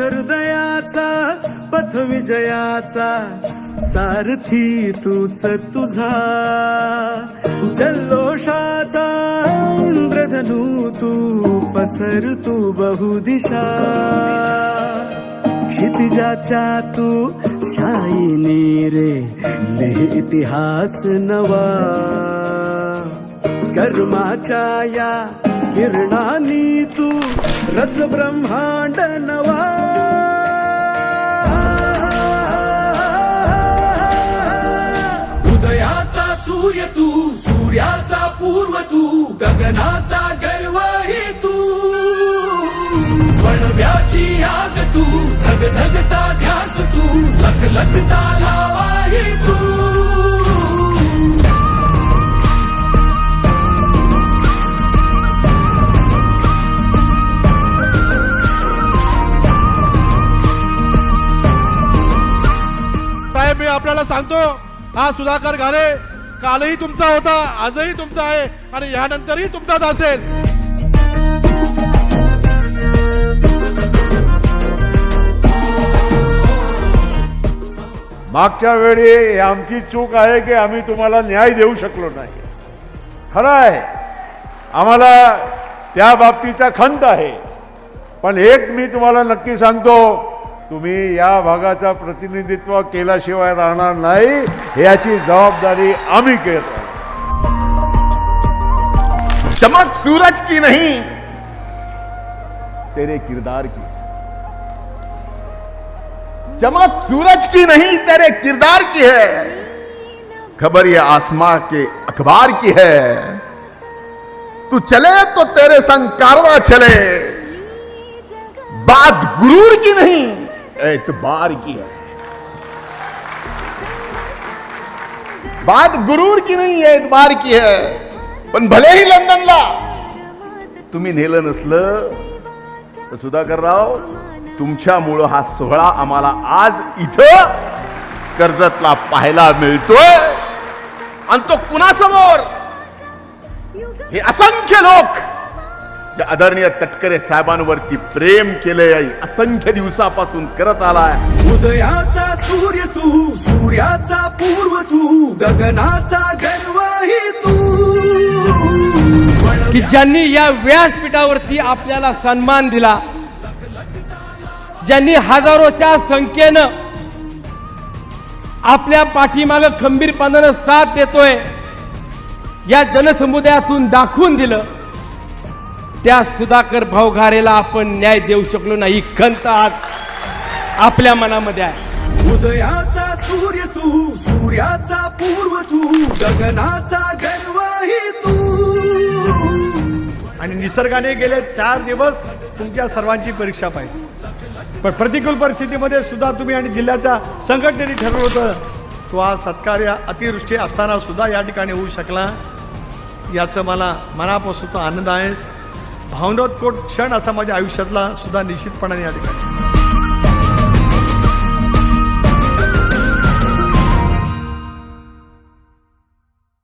हृदयाचा पथ विजयाचा सारथी तूच तुझा. जल्लोषाचा इंद्रधनू तू पसर तू बहुदिशा. क्षितिजाच्या तू शाईनी रे लिह इतिहास नवा. कर्माच्या या किरणानी तू रच ब्रह्मांड नवा. सूर्य तू सूर्याचा पूर्व तू गगनाचा गर्व हे तू वणव्याची आग तू धग धगता ध्यास तू लख लखता लावा हे तू साहेब मी आपल्याला सांगतो हा सुधाकर घारे कालही तुमचा होता आजही तुमचा आहे आणि यानंतरही तुमचाच असेल. मागच्या वेळी आमची चूक आहे की आम्ही तुम्हाला न्याय देऊ शकलो नाही. खरं आहे आम्हाला त्या बाबतीचा खंत आहे. पण एक मी तुम्हाला नक्की सांगतो तुम्ही या भागाचा प्रतिनिधित्व केल्याशिवाय राहणार नाही, याची जबाबदारी आम्ही घेत. चमक सूरज की नहीं। तेरे किरदार की। चमक सूरज की नहीं, तेरे किरदार की है। खबर ये आसमां के अखबार की है। तू चले तो तेरे संग कारवा चले। बात गुरूर की नहीं। एतबार की है। बात गुरूर की नाही आहे एतबार की आहे पण भलेही लंडनला तुम्ही नेलं नसलं तर सुधाकरराव हो, तुमच्यामुळं हा सोहळा आम्हाला आज इथं कर्जतला पाहायला मिळतोय. आणि तो कुणासमोर? हे असंख्य लोक जे आदरणीय तटकरे साहेबांवरती प्रेम केले असंख्य दिवसापासून करत आलाय. उदयाचा सूर्य तू सूर्याचा पूर्व तू गगनाचा गर्व तू. की ज्यांनी या व्यासपीठावरती आपल्याला सन्मान दिला ज्यांनी हजारोच्या संख्येनं आपल्या पाठीमाग खंबीरपणानं साथ देतोय या जनसमुदायातून दाखवून दिलं. त्या सुधाकर भाऊघारेला आपण न्याय देऊ शकलो नाही. खंत आज आपल्या मनामध्ये आहे. उदयाचा सूर्य तू सूर्याचा पूर्व तू गगनाचा गर्व ही तू. आणि निसर्गाने गेले चार दिवस तुमच्या सर्वांची परीक्षा पाहिजे. पण प्रतिकूल परिस्थितीमध्ये सुद्धा तुम्ही आणि जिल्ह्याच्या संघटनेने ठरवलं होतं. तो हा सत्कार्य अतिवृष्टी असताना सुद्धा या ठिकाणी होऊ शकला. याचं मला मनापासून तो आनंद आहे. भावनोत्कोट क्षण असा माझ्या आयुष्यातला सुद्धा निश्चितपणाने या ठिकाणी.